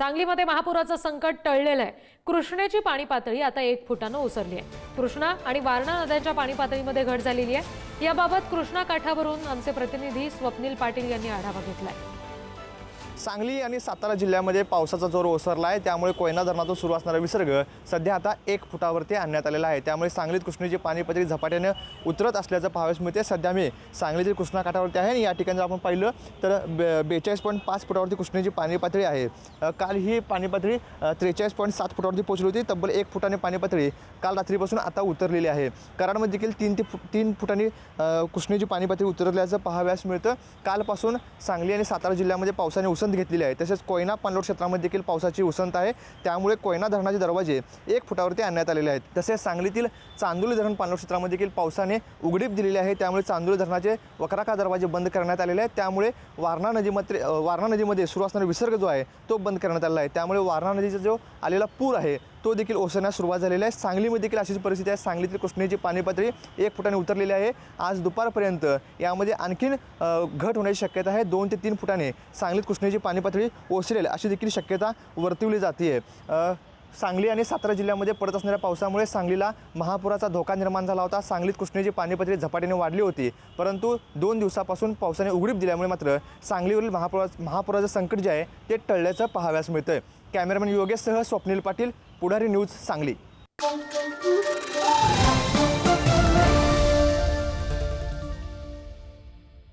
सांगलीमध्ये महापुराचं संकट टळलेलं आहे. कृष्णेची पाणी पातळी आता एक फुटानं ओसरली आहे. कृष्णा आणि वारणा नद्यांच्या पाणी पातळीमध्ये घट झालेली आहे. याबाबत कृष्णा काठावरून आमचे प्रतिनिधी स्वप्नील पाटील यांनी आढावा घेतलाय. सांगली आणि सातारा जिल्ह्यामध्ये पावसाचा जोर ओसरला आहे. त्यामुळे कोयना धरणातून सुरू असणारा विसर्ग सध्या आता एक फुटावरती आणण्यात आलेला आहे. त्यामुळे सांगलीत कृष्णेची पाणी पातळी उतरत असल्याचं पाहावयास मिळते सध्या मी सांगलीतील कृष्णा काठावरती आहे आणि या ठिकाणी जर आपण पाहिलं तर बे बेचाळीस पॉईंट पाच फुटावरती कृष्णेची पाणी पातळी आहे काल ही पाणी पातळी त्रेचाळीस पॉईंट सात फुटावरती पोहोचली होती. तब्बल एक फुटाने पाणी पातळी काल रात्रीपासून आता उतरलेली आहे. कराडमध्ये देखील तीन ते फु- तीन फुटांनी कृष्णेची पाणी पातळी उतरल्याचं पाहाव्यास मिळतं. कालपासून सांगली आणि सातारा जिल्ह्यामध्ये पावसाने उसंत घेतलेली आहे. तसेच कोयना पाणलोट क्षेत्रामध्ये देखील पावसाची उसंत आहे. त्यामुळे कोयना धरणाचे दरवाजे एक फुटावरती आणण्यात आलेले आहेत. तसेच सांगलीतील चांदोली धरण पाणलोट क्षेत्रामध्ये देखील पावसाने उघडीप दिलेली आहे. त्यामुळे चांदोली धरणाचे वक्राका दरवाजे बंद करण्यात आलेले आहेत. त्यामुळे वारणा नदीमध्ये वारणा नदीमध्ये सुरू असणारा विसर्ग जो आहे तो बंद करण्यात आलेला आहे. त्यामुळे वारणा नदीचा जो आलेला पूर आहे तो देखील ओसरण्यास सुरुवात झालेली आहे. सांगलीमध्ये देखील अशीच परिस्थिती आहे. सांगलीतील कृष्णेची पाणी पातळी एक फुटाने उतरलेली आहे. आज दुपारपर्यंत यामध्ये आणखीन घट होण्याची शक्यता आहे. दोन ते तीन फुटाने सांगलीत कृष्णेची पाणी पातळी ओसरेल अशी देखील शक्यता वर्तवली जाते. सांगली आणि सातारा जिल्ह्यामध्ये पडत असणाऱ्या पावसामुळे सांगलीला महापुराचा धोका निर्माण झाला होता. सांगलीत कृष्णेची पाणीपत्री झपाट्याने वाढली होती. परंतु दोन दिवसापासून पावसाने उघडीप दिल्यामुळे मात्र सांगलीवरील महापुरा महापुराचं संकट जे आहे ते टळल्याचं पाहाव्यास मिळतं कॅमेरामॅन योगेशसह स्वप्नील पाटील पुढारी न्यूज सांगली.